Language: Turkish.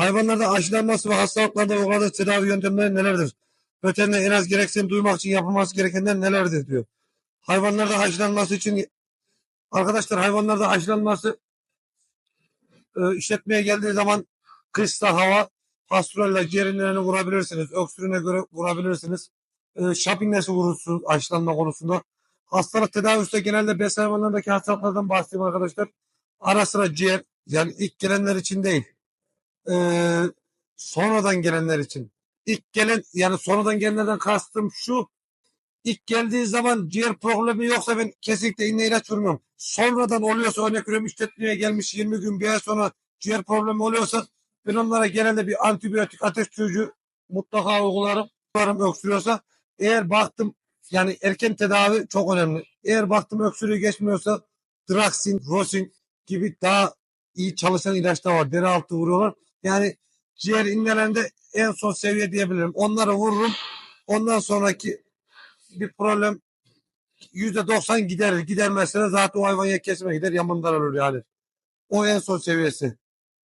Hayvanlarda aşılanması ve hastalıklarda uyguladığı tedavi yöntemleri nelerdir? Veteriner en az gereksinim duymak için yapılması gerekenler nelerdir diyor. Hayvanlarda aşılanması için arkadaşlar hayvanlarda aşılanması e, işletmeye geldiği zaman kışta hava pastoralle ciğerinlerini vurabilirsiniz. Öksürüğüne göre vurabilirsiniz. E, şapinesi vurursunuz aşılanma konusunda. Hastalık tedavisi genelde bes hayvanlarındaki hastalıklardan bahsedeyim arkadaşlar. Ara sıra ciğer yani ilk gelenler için değil. E, sonradan gelenler için. İlk gelen yani sonradan gelenlerden kastım şu. İlk geldiği zaman ciğer problemi yoksa ben kesinlikle iğne ilaç vurmuyorum. Sonradan oluyorsa örnek veriyorum işletmeye gelmiş 20 gün bir ay sonra ciğer problemi oluyorsa ben onlara genelde bir antibiyotik ateş düşürücü mutlaka uygularım. Uygularım öksürüyorsa. Eğer baktım yani erken tedavi çok önemli. Eğer baktım öksürüğü geçmiyorsa Draxin, Rosin gibi daha iyi çalışan ilaçlar var. Deri altı vuruyorlar. Yani ciğer innelerinde en son seviye diyebilirim. Onları vururum. Ondan sonraki bir problem yüzde doksan gider. Gidermezse de zaten o hayvan ya kesime gider ya mındar olur yani. O en son seviyesi.